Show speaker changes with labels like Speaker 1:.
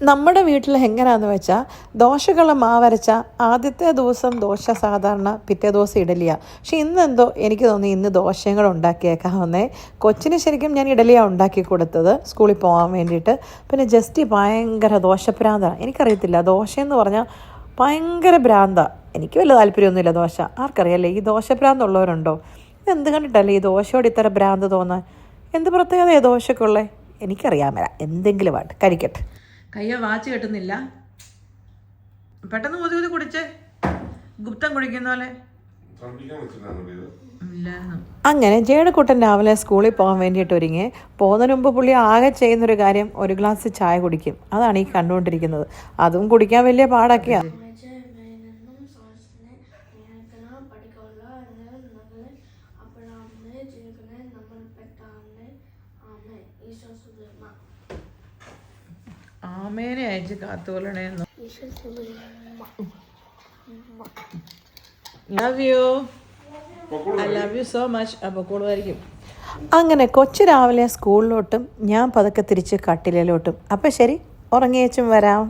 Speaker 1: നമ്മുടെ വീട്ടിൽ എങ്ങനെയാന്ന് വെച്ചാൽ ദോശകൾ മാവരച്ച ആദ്യത്തെ ദിവസം ദോശ സാധാരണ പിറ്റേ ദിവസം ഇഡലിയാണ് പക്ഷെ ഇന്നെന്തോ എനിക്ക് തോന്നി ഇന്ന് ദോശയും കൂടെ ഉണ്ടാക്കിയേക്കാവുന്നേ. കൊച്ചിന് ശരിക്കും ഞാൻ ഇഡലിയാണ് ഉണ്ടാക്കി കൊടുത്തത് സ്കൂളിൽ പോകാൻ വേണ്ടിയിട്ട്. പിന്നെ ജസ്റ്റ് ഭയങ്കര ദോശഭ്രാന്താണ് എനിക്കറിയത്തില്ല ദോശയെന്ന് പറഞ്ഞാൽ ഭയങ്കര ഭ്രാന്ത. എനിക്ക് വലിയ താല്പര്യമൊന്നുമില്ല ദോശ. ആർക്കറിയാലേ ഈ ദോശഭ്രാന്തുള്ളവരുണ്ടോ? എന്ത് കണ്ടിട്ടല്ലേ ഈ ദോശയോട് ഇത്ര ഭ്രാന്ത് തോന്നാൻ? എന്ത് പ്രത്യേകതയാണ് ദോശക്കുള്ളേ? എനിക്കറിയാൻ വരാം എന്തെങ്കിലും ആയിട്ട് കഴിക്കട്ടെ. കയ്യോ വാച്ച് കെട്ടുന്നില്ല. പെട്ടെന്ന് ഊതി ഊതി കുടിച്ചേ. ഗുപ്തം കുടിക്കുന്ന പോലെ. അങ്ങനെ ജേടക്കുട്ടൻ രാവിലെ സ്കൂളിൽ പോകാൻ വേണ്ടിയിട്ട് ഒരുങ്ങി. പോകുന്നതിന് മുമ്പ് പുള്ളി ആകെ ചെയ്യുന്നൊരു കാര്യം ഒരു ഗ്ലാസ് ചായ കുടിക്കും. അതാണ് ഈ കണ്ടുകൊണ്ടിരിക്കുന്നത്. അതും കുടിക്കാൻ വലിയ പാടൊക്കെയാ. ആമേനെ അയച്ച് കാത്തുകൊള്ളണേന്നു love you I love you so much അപ്പൊ കൂടുതലായിരിക്കും അങ്ങനെ കൊച്ചു രാവിലെ സ്കൂളിലോട്ടും ഞാൻ പതുക്കെ തിരിച്ച് കട്ടിലിലോട്ടും അപ്പം ശരി ഉറങ്ങിയേച്ചും വരാം.